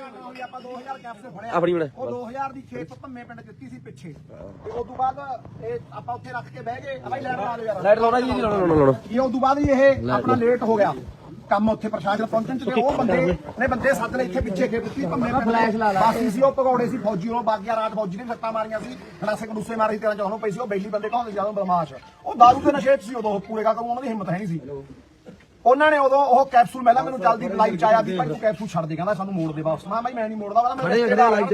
ਆਪਾਂ 2000 ਕੈਪਸੂਲ ਫੜਿਆ। ਆਪਣੀ ਬਣਾ। ਉਹ 2000 ਦੀ ਖੇਪ ਭੰਮੇ ਪਿੰਡ ਦਿੱਤੀ ਸੀ ਪਿੱਛੇ। ਤੇ ਉਸ ਤੋਂ ਬਾਅਦ ਇਹ ਆਪਾਂ ਉੱਥੇ ਰੱਖ ਕੇ ਬਹਿ ਗਏ। ਆ ਬਾਈ ਲੈਟ ਲਾ ਦਿਓ ਯਾਰ। ਲਾਈਟ ਲਾਉਣਾ ਜੀ ਲਾਉਣਾ ਲਾਉਣਾ ਲਾਉਣਾ। ਇਹ ਉਸ ਤੋਂ ਬਾਅਦ ਇਹ ਆਪਣਾ ਲੇਟ ਹੋ ਗਿਆ। ਕੰਮ ਉੱਥੇ ਪ੍ਰਸ਼ਾਸਨ ਪਹੁੰਚਣ ਚ ਤੇ ਉਹ ਬੰਦੇ ਨੇ ਬੰਦੇ ਸੱਦ ਲਏ ਇੱਥੇ ਪਿੱਛੇ ਖੇਪ ਦਿੱਤੀ ਭੰਮੇ ਪਿੰਡ ਬਾਸੀ ਸੀ ਉਹ ਭਗੌੜੇ ਸੀ ਫੌਜੀ ਉਹ ਬਾਗੀਆਂ ਰਾਤ ਫੌਜੀ ਨੇ ਸੱਟਾਂ ਮਾਰੀਆਂ ਸੀ। ਖਲਾਸੇ ਕਡੂਸੇ ਮਾਰੀ ਤੇਰਾਂ ਚੌਹਾਂ ਪਈ ਸੀ ਉਹ ਬੈਲੀ ਬੰਦੇ ਕਹਾਉਂਦੇ ਜਦੋਂ ਬਦਮਾਸ਼। ਉਹ ਦਾਰੂ ਦੇ ਨਸ਼ੇ 'ਚ ਸੀ ਉਦੋਂ ਪੂਰੇ ਕਾ ਉਹਨਾਂ ਦੀ ਹਿੰਮਤ ਹੈ ਨਹੀਂ ਸੀ। ਉਹਨਾਂ ਨੇ ਉਦੋਂ ਉਹ ਕੈਪਸੂਲ ਮੈਂ ਮੈਨੂੰ ਜਲਦੀ ਲਾਈਵ ਚ ਆਇਆ ਵੀ ਭਾਈ ਤੂੰ ਕੈਪਸੂਲ ਛੱਡ ਦੇ ਕਹਿੰਦਾ ਸਾਨੂੰ ਮੋੜ ਦੇ ਵਾਪਸ। ਮੈਂ ਭਾਈ ਮੈਂ ਨਹੀਂ ਮੋੜਦਾ ਵਾਲਾ ਮੈਂ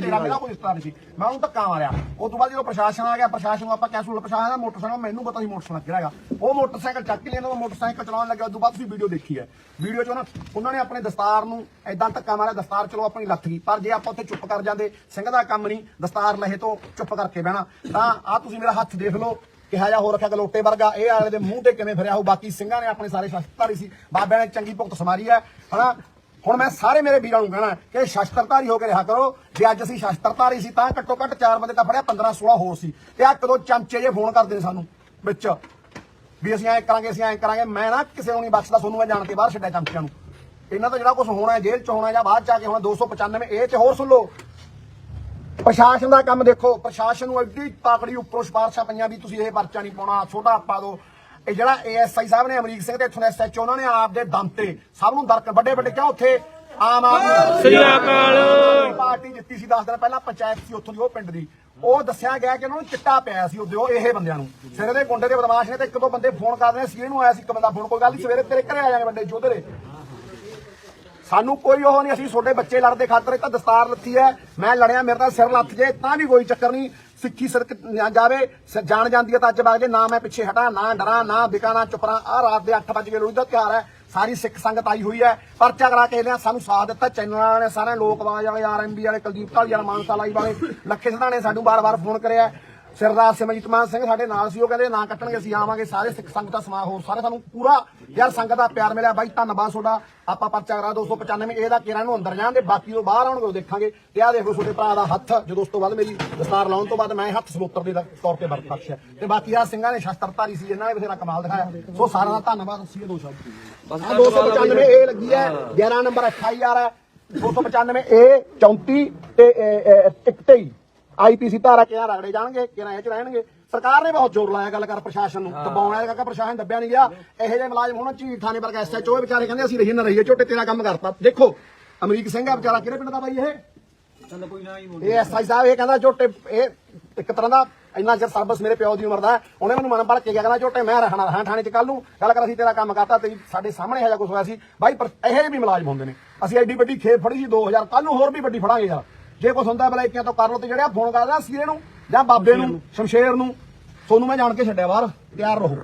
ਤੇਰਾ ਮੇਰਾ ਕੋਈ ਰਿਸ਼ਤਾ ਨਹੀਂ ਸੀ। ਮੈਂ ਉਹਨੂੰ ਧੱਕਾ ਮਾਰਿਆ। ਉਸ ਤੋਂ ਬਾਅਦ ਜਦੋਂ ਪ੍ਰਸ਼ਾਸਨ ਆ ਗਿਆ ਪ੍ਰਸ਼ਾਸਨ ਨੂੰ ਆਪਾਂ ਕੈਪਸੂਲ ਪ੍ਰਸ਼ਾਸਨ ਦਾ ਮੋਟਰਸਾਈਕਲ ਮੈਨੂੰ ਪਤਾ ਸੀ ਮੋਟਰਸਾਈਕਲ ਕਿਹੜਾ ਹੈਗਾ। ਉਹ ਮੋਟਰਸਾਈਕਲ ਚੱਕ ਲੈਣਾ ਉਹ ਮੋਟਰਸਾਈਕਲ ਚਲਾਉਣ ਲੱਗਿਆ। ਉਸ ਤੋਂ ਬਾਅਦ ਤੁਸੀਂ ਵੀਡੀਓ ਦੇਖੀ ਹੈ। ਵੀਡੀਓ 'ਚ ਉਹਨਾਂ ਉਹਨਾਂ ਨੇ ਆਪਣੇ ਦਸਤਾਰ ਨੂੰ ਐਦਾਂ ਧੱਕਾ ਮਾਰਿਆ ਦਸਤਾਰ ਚਲੋ ਆਪਣੀ ਲੱਥ ਗਈ ਪਰ ਜੇ ਆਪਾਂ ਉੱਥੇ ਚੁੱਪ ਕਰ ਜਾਂਦੇ ਸਿੰਘ ਦਾ ਕੰਮ ਨਹੀਂ ਦਸਤਾਰ ਲਹੇ ਤੋਂ ਚੁੱਪ ਕਰਕੇ ਬਹਿਣਾ। ਤਾਂ ਆ ਤੁਸੀਂ ਮੇਰਾ ਹੱਥ ਦੇਖ ਲਓ। ਕਿਹਾ ਜਾ ਹੋ ਰੱਖਿਆ ਗਲੋਟੇ ਵਰਗਾ, ਇਹ ਆਲੇ ਦੇ ਮੂੰਹ ਤੇ ਕਿਵੇਂ ਫਿਰਿਆ ਹੋ ਬਾਕੀ ਸਿੰਘਾਂ ਨੇ ਆਪਣੇ ਸਾਰੇ ਸ਼ਸਤਰਧਾਰੀ ਸੀ। ਬਾਬਿਆਂ ਨੇ ਚੰਗੀ ਭੁਗਤ ਸਮਾਰੀ ਹੈ, ਹਨਾ? ਹੁਣ ਮੈਂ ਸਾਰੇ ਮੇਰੇ ਵੀਰਾਂ ਨੂੰ ਕਹਿਣਾ ਕਿ ਸ਼ਸਤਰਧਾਰੀ ਹੋ ਕੇ ਰਿਹਾ ਕਰੋ। ਜੇ ਅੱਜ ਅਸੀਂ ਸ਼ਸਤਰਧਾਰੀ ਸੀ, ਤਾਂ ਘੱਟੋ ਘੱਟ 4 ਬੰਦੇ ਤਾਂ ਫੜਿਆ 15 16 ਹੋਰ ਸੀ। ਤੇ ਆ ਕਦੋਂ ਚਮਚੇ ਜੇ ਫੋਨ ਕਰਦੇ ਨੇ ਸਾਨੂੰ, ਵਿੱਚ। ਵੀ ਅਸੀਂ ਐਂ ਕਰਾਂਗੇ, ਅਸੀਂ ਐਂ ਕਰਾਂਗੇ। ਮੈਂ ਨਾ ਕਿਸੇ ਨੂੰ ਨਹੀਂ ਬਖਸ਼ਦਾ, ਤੁਹਾਨੂੰ ਮੈਂ ਜਾਣ ਕੇ ਬਾਹਰ ਛੱਡਿਆ ਚਮਚਿਆਂ ਨੂੰ। ਇਹਨਾਂ ਦਾ ਜਿਹੜਾ ਕੁਝ ਹੋਣਾ ਹੈ, ਜੇਲ੍ਹ ਚ ਹੋਣਾ ਜਾਂ ਬਾਅਦ ਚ ਆ ਕੇ ਹੋਣਾ 295 ਇਹ ਚ ਹੋਰ ਸੁਣ ਲਓ। ਪ੍ਰਸ਼ਾਸਨ ਦਾ ਕੰਮ ਦੇਖੋ ਪ੍ਰਸ਼ਾਸਨ ਨੂੰ ਐਡੀ ਤਾਕੜੀ ਉੱਪਰੋਂ ਸਿਫਾਰਸ਼ਾਂ ਪਈਆਂ ਵੀ ਤੁਸੀਂ ਇਹ ਪਰਚਾ ਨਹੀਂ ਪਾਉਣਾ ਛੋਟਾ ਪਾ ਦਿਓ। ਇਹ ਜਿਹੜਾ ਏਐਸਆਈ ਸਾਹਿਬ ਨੇ ਅਮਰੀਕ ਸਿੰਘ ਤੇ ਇੱਥੋਂ ਦੇ ਐਸਐਚਓ ਉਹਨਾਂ ਨੇ ਆਪ ਦੇ ਦਮ ਤੇ ਸਭ ਨੂੰ ਦਰਕ ਵੱਡੇ ਵੱਡੇ ਕਿਉਂ ਉੱਥੇ? ਆਮ ਆਦਮੀ ਸ੍ਰੀ ਅਕਾਲ। ਪਾਰਟੀ ਜਿੱਤੀ ਸੀ 10 ਦਿਨ ਪਹਿਲਾਂ ਪੰਚਾਇਤ ਸੀ ਉੱਥੋਂ ਦੀ ਉਹ ਪਿੰਡ ਦੀ। ਉਹ ਦੱਸਿਆ ਗਿਆ ਕਿ ਉਹਨਾਂ ਨੂੰ ਚਿੱਟਾ ਪਿਆ ਸੀ ਉਹਦੇ ਉਹ ਇਹ ਬੰਦਿਆਂ ਨੂੰ। ਸਿਰੇ ਦੇ ਗੁੰਡੇ ਦੇ ਬਦਮਾਸ਼ ਨੇ ਤੇ ਇੱਕ ਦੋ ਬੰਦੇ ਫੋਨ ਕਰਦੇ ਨੇ ਸੀ ਇਹਨੂੰ ਆਇਆ ਸੀ ਇੱਕ ਬੰਦਾ ਫੋਨ ਕੋਈ ਗੱਲ ਨਹੀਂ ਸਵੇਰੇ ਤੇਰੇ ਘਰੇ ਆ ਜਾਣਗੇ ਬੰਦੇ ਜੋਧਰੇ। ਸਾਨੂੰ ਕੋਈ ਉਹ ਨਹੀਂ, ਅਸੀਂ ਛੋਟੇ ਬੱਚੇ ਲੜਦੇ ਖਾਤਰ ਇੱਕ ਦਸਤਾਰ ਲੱਥੀ ਹੈ। ਮੈਂ ਲੜਿਆ, ਮੇਰੇ ਤਾਂ ਸਿਰ ਲੱਥ ਜੇ, ਤਾਂ ਵੀ ਕੋਈ ਚੱਕਰ ਨਹੀਂ। ਸਿੱਖੀ ਸਿਰਕ ਜਾਵੇ ਜਾਣ ਜਾਂਦੀ ਹੈ ਤਾਂ ਅੱਜ ਵਗ ਜੇ ਨਾ ਮੈਂ ਪਿੱਛੇ ਹਟਾਂ, ਨਾ ਡਰਾਂ, ਨਾ ਵਿਕਾਂ ਨਾ ਚੁਪਰਾਂ ਆ ਰਾਤ ਦੇ 8 ਵਜੇ ਲੋਹੜੀ ਦਾ ਤਿਉਹਾਰ ਹੈ। ਸਾਰੀ ਸਿੱਖ ਸੰਗਤ ਆਈ ਹੋਈ ਹੈ। ਪਰਚਾ ਕਰਾ ਕੇ ਲਿਆ, ਸਾਨੂੰ ਸਾਥ ਦਿੱਤਾ। ਚੈਨਲ ਵਾਲਿਆਂ ਨੇ ਸਾਰੇ ਲੋਕਵਾਜ ਵਾਲੇ ਆਰਐਮਬੀ ਵਾਲੇ, ਕੁਲਦੀਪ ਢਾਲੀ ਵਾਲੇ ਮਾਨਸਾ ਲਾਈ ਵਾਲੇ, ਲੱਖੇ ਸਿਧਾਣੇ ਸਾਨੂੰ ਬਾਰ-ਬਾਰ ਫੋਨ ਕਰਿਆ। ਸਰਦਾਰ ਸਿਮਰਜੀਤ ਮਾਨ ਸਿੰਘ ਸਾਡੇ ਨਾਲ ਸੀ ਉਹ ਕਹਿੰਦੇ ਨਾ ਕੱਟਣਗੇ ਅਸੀਂ ਆਵਾਂਗੇ ਸਾਰੇ ਸਿੱਖ ਸੰਗਤ ਦਾ ਸਮਾਂ ਹੋਰ ਸਾਰੇ ਸਾਨੂੰ ਪੂਰਾ ਯਾਰ ਸੰਗਤ ਦਾ ਪਿਆਰ ਮਿਲਿਆ। ਬਾਈ ਧੰਨਵਾਦ ਤੁਹਾਡਾ। ਆਪਾਂ ਪਰਚਾ ਕਰਾ 295 ਇਹਦਾ ਕਿਰਾਂ ਨੂੰ ਅੰਦਰ ਜਾਣ ਦੇ ਬਾਕੀ ਉਹ ਬਾਹਰ ਆਉਣਗੇ ਉਹ ਦੇਖਾਂਗੇ। ਤੇ ਆਹ ਦੇਖੋ ਤੁਹਾਡੇ ਭਰਾ ਦਾ ਹੱਥ ਜਦੋਂ ਉਸ ਤੋਂ ਬਾਅਦ ਮੇਰੀ ਦਸਤਾਰ ਲਾਉਣ ਤੋਂ ਬਾਅਦ ਮੈਂ ਹੱਥ ਸਲੋਤਰ ਦੇ ਤੌਰ ਤੇ ਵਰਤ ਬਖਸ਼ਿਆ ਤੇ ਬਾਕੀ ਆ ਸਿੰਘਾਂ ਨੇ ਸ਼ਸਤਰਧਾਰੀ ਸੀ ਇਹਨਾਂ ਨੇ ਬਥੇਰਾ ਕਮਾਲ ਦਿਖਾਇਆ। ਸੋ ਸਾਰਿਆਂ ਦਾ ਧੰਨਵਾਦ ਅਸੀਂ ਇਹ ਦੋ ਸ਼ਬਦ ਬਸ ਆਹ 295 ਇਹ ਲੱਗੀ ਹੈ 11 ਨੰਬਰ FIR ਹੈ। 295 ਇਹ 34 ਤੇ 23 ਆਈਪੀਸੀ ਧਾਰਾ ਕਿਹਾ ਰਗੜੇ ਜਾਣਗੇ ਕਿਹਨਾਂ ਚ ਰਹਿਣਗੇ। ਸਰਕਾਰ ਨੇ ਬਹੁਤ ਜ਼ੋਰ ਲਾਇਆ ਗੱਲ ਕਰ ਪ੍ਰਸ਼ਾਸਨ ਨੂੰ। ਦਬਾਉਣਾ ਹੈ ਕਾਕਾ ਪ੍ਰਸ਼ਾਸਨ ਦੱਬਿਆ ਨਹੀਂ ਗਿਆ। ਇਹੋ ਜਿਹੇ ਮੁਲਾਜ਼ਮ ਹੁਣ ਝੀਠ ਥਾਣੇ ਵਰਗਾ ਐਸਐਚਓ ਵਿਚਾਰੇ ਕਹਿੰਦੇ ਅਸੀਂ ਰਹੀਏ ਨਾ ਰਹੀਏ ਝੋਟੇ ਤੇਰਾ ਕੰਮ ਕਰਤਾ। ਦੇਖੋ ਅਮਰੀਕ ਸਿੰਘ ਆ ਵਿਚਾਰਾ ਕਿਹੜੇ ਪਿੰਡ ਦਾ ਬਾਈ ਇਹ? ਇਹ ਐਸਆਈ ਸਾਹਿਬ ਇਹ ਕਹਿੰਦਾ ਝੋਟੇ ਇਹ ਇੱਕ ਤਰ੍ਹਾਂ ਦਾ ਇੰਨਾ ਚਿਰ ਸਰਵਿਸ ਮੇਰੇ ਪਿਓ ਦੀ ਉਮਰ ਦਾ। ਉਹਨੇ ਮੈਨੂੰ ਮਨ ਭੜ ਕੇ ਗਿਆ ਕਹਿੰਦਾ ਝੋਟੇ ਮੈਂ ਰਹਿਣਾ ਰਹਾਂ ਥਾਣੇ 'ਚ ਕੱਲ ਨੂੰ। ਗੱਲ ਕਰ ਅਸੀਂ ਤੇਰਾ ਕੰਮ ਕਰਤਾ ਤੇ ਸਾਡੇ ਸਾਹਮਣੇ ਇਹੋ ਜਿਹਾ ਕੁਝ ਹੋਇਆ ਸੀ। ਬਾਈ ਪਰ ਇਹੋ ਜਿਹੇ ਵੀ ਮੁਲਾਜ਼ਮ ਹੁੰਦੇ ਨੇ। ਅਸੀਂ ਐਡੀ ਵੱਡੀ ਖੇਪ ਫੜੀ ਸੀ 2000 ਕੱਲ ਨੂੰ ਹੋਰ ਵੀ ਵੱਡੀ ਫੜਾਂਗੇ ਯਾਰ। ਜੇ ਕੁਝ ਹੁੰਦਾ ਬਲਾਈਕੀਆਂ ਤੋਂ ਕਰ ਲਓ ਤੇ ਜਿਹੜਾ ਫੋਨ ਕਰਦਾ ਸੀਰੇ ਨੂੰ ਜਾਂ ਬਾਬੇ ਨੂੰ ਸ਼ਮਸ਼ੇਰ ਨੂੰ ਤੁਹਾਨੂੰ ਮੈਂ ਜਾਣ ਕੇ ਛੱਡਿਆ ਬਾਹਰ ਤਿਆਰ ਰਹੋ।